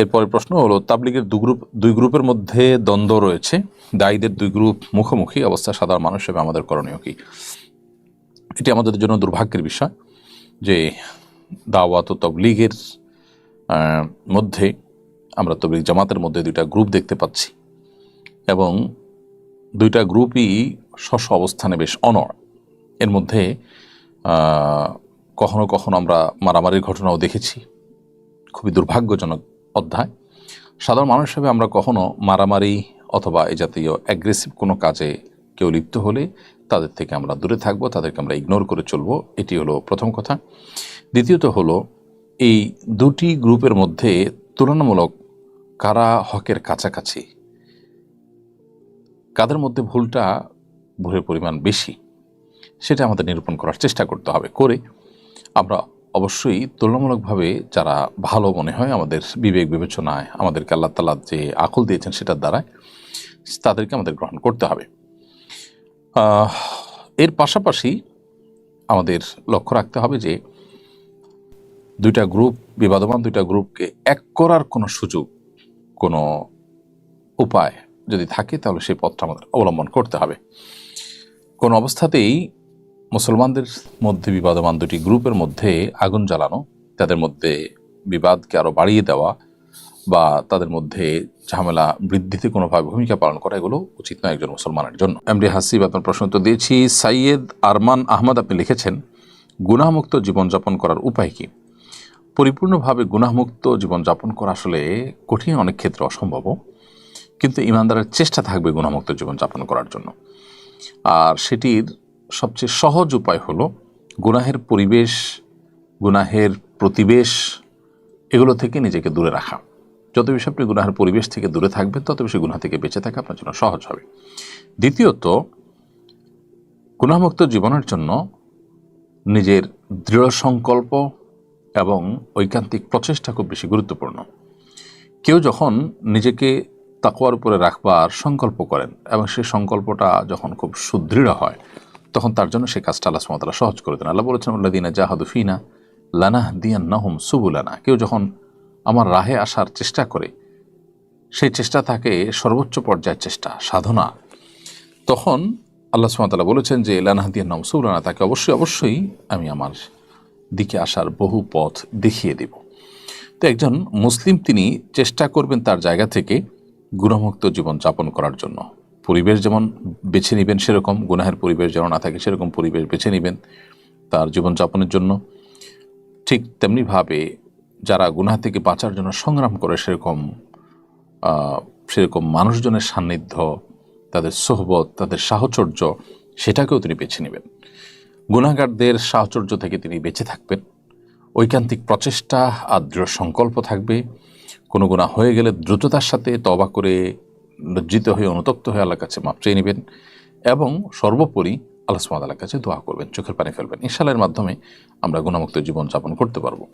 এরপরের প্রশ্ন হলো, তাবলিগের দু গ্রুপ দুই গ্রুপের মধ্যে দ্বন্দ্ব রয়েছে। দায়ীদের দুই গ্রুপ মুখোমুখি, অবস্থা সাধারণ মানুষ হিসেবে আমাদের করণীয় কি? এটি আমাদের জন্য দুর্ভাগ্যের বিষয় যে দাওয়াত ও তবলিগের মধ্যে আমরা তবলিগ জামাতের মধ্যে দুইটা গ্রুপ দেখতে পাচ্ছি এবং দুইটা গ্রুপই স্ব স্ব অবস্থানে বেশ অনড়। এর মধ্যে কখনো কখনো আমরা মারামারির ঘটনাও দেখেছি। খুবই দুর্ভাগ্যজনক অধ্যায়। সাধারণ মানুষ হিসেবে আমরা কখনো মারামারি অথবা এ জাতীয় অ্যাগ্রেসিভ কোনো কাজে কেউ লিপ্ত হলে তাদের থেকে আমরা দূরে থাকব, তাদেরকে আমরা ইগনোর করে চলব, এটি হলো প্রথম কথা। দ্বিতীয়ত হলো, এই দুটি গ্রুপের মধ্যে তুলনামূলক কারা হকের কাছাকাছি? কাদের মধ্যে ভুলটা ভুলের পরিমাণ বেশি? সেটা আমাদের নিরূপণ করার চেষ্টা করতে হবে। করে আমরা অবশ্যই তুলনামূলকভাবে যারা ভালো মনে হয় আমাদের বিবেক বিবেচনায় আমাদেরকে আল্লাহ তালা যে আকল দিয়েছেন সেটার দ্বারায় তাদেরকে আমাদের গ্রহণ করতে হবে। এর পাশাপাশি আমাদের লক্ষ্য রাখতে হবে যে দুইটা গ্রুপ, বিবাদমান দুইটা গ্রুপকে এক করার কোনো সুযোগ, কোনো উপায় যদি থাকে তাহলে সেই পথটা আমাদের অবলম্বন করতে হবে। কোন অবস্থাতেই মুসলমানদের মধ্যে বিবাদমান দুটি গ্রুপের মধ্যে আগুন জ্বালানো, তাদের মধ্যে বিবাদকে আরও বাড়িয়ে দেওয়া বা তাদের মধ্যে ঝামেলা বৃদ্ধিতে কোনোভাবে ভূমিকা পালন করা, এগুলো উচিত নয় একজন মুসলমানের জন্য। এমডি হাসিব, আপনার প্রশ্ন তো দিয়েছি। সাইয়েদ আরমান আহমদ, আপনি লিখেছেন, গুনাহমুক্ত জীবনযাপন করার উপায় কি? পরিপূর্ণভাবে গুনাহমুক্ত জীবনযাপন করা আসলে কঠিন, অনেক ক্ষেত্রে অসম্ভব কিন্তু ইমানদারের চেষ্টা থাকবে গুণামুক্ত জীবনযাপন করার জন্য। আর সেটির সবচেয়ে সহজ উপায় হলো গুনাহের পরিবেশ, গুনাহের প্রতিবেশ এগুলো থেকে নিজেকে দূরে রাখা। যত বেশি আপনি গুনাহের পরিবেশ থেকে দূরে থাকবেন, তত বেশি গুনাহ থেকে বেঁচে থাকা আপনার জন্য সহজ হবে। দ্বিতীয়ত, গুনাহমুক্ত জীবনের জন্য নিজের দৃঢ় সংকল্প এবং ঐকান্তিক প্রচেষ্টা খুব বেশি গুরুত্বপূর্ণ। কেউ যখন নিজেকে তাকুয়ার উপরে রাখবার সংকল্প করেন এবং সেই সংকল্পটা যখন খুব সুদৃঢ় হয় তখন তার জন্য সেই কাজটা আল্লাহ সুমতলা সহজ করে দেন। আল্লাহ বলেছেন আল্লাহ আল্লাদিনা জাহাদুফিনা লানাহ দিয়ান নাহম সুবুলানা। কেউ যখন আমার রাহে আসার চেষ্টা করে, সেই চেষ্টা থাকে সর্বোচ্চ পর্যায়ের চেষ্টা, সাধনা। তখন আল্লাহ সুমতলা বলেছেন যে লানাহ দিয়ান নাহম সুবুলানা। তাকে অবশ্যই অবশ্যই আমি আমার দিকে আসার বহু পথ দেখিয়ে দেব। তো একজন মুসলিম তিনি চেষ্টা করবেন তার জায়গা থেকে গুণমুক্ত জীবন যাপন করার জন্য। পরিবেশ যেমন বেছে নেবেন সেরকম, গুনাহের পরিবেশ যেন না থাকে সেরকম পরিবেশ বেছে নেবেন তার জীবনযাপনের জন্য। ঠিক তেমনিভাবে যারা গুনাহ থেকে বাঁচার জন্য সংগ্রাম করে সেরকম সেরকম মানুষজনের সান্নিধ্য, তাদের সোহবত, তাদের সাহচর্য, সেটাকেও তিনি বেছে নেবেন। গুণাগারদের সাহচর্য থেকে তিনি বেঁচে থাকবেন। ঐকান্তিক প্রচেষ্টা আর দৃঢ় সংকল্প থাকবে। কোনো গুণা হয়ে গেলে দ্রুততার সাথে তবা করে লজ্জিত হয়ে, অনুতপ্ত হয়ে আল্লাহর কাছে মাপ চেয়ে নেবেন এবং সর্বোপরি আল্লাহ সুমাদ আল্লাহর কাছে দোয়া করবেন। চোখের পানি ফেলবেন। ইশালের মাধ্যমে আমরা গুণমুক্ত জীবন যাপন করতে পারব।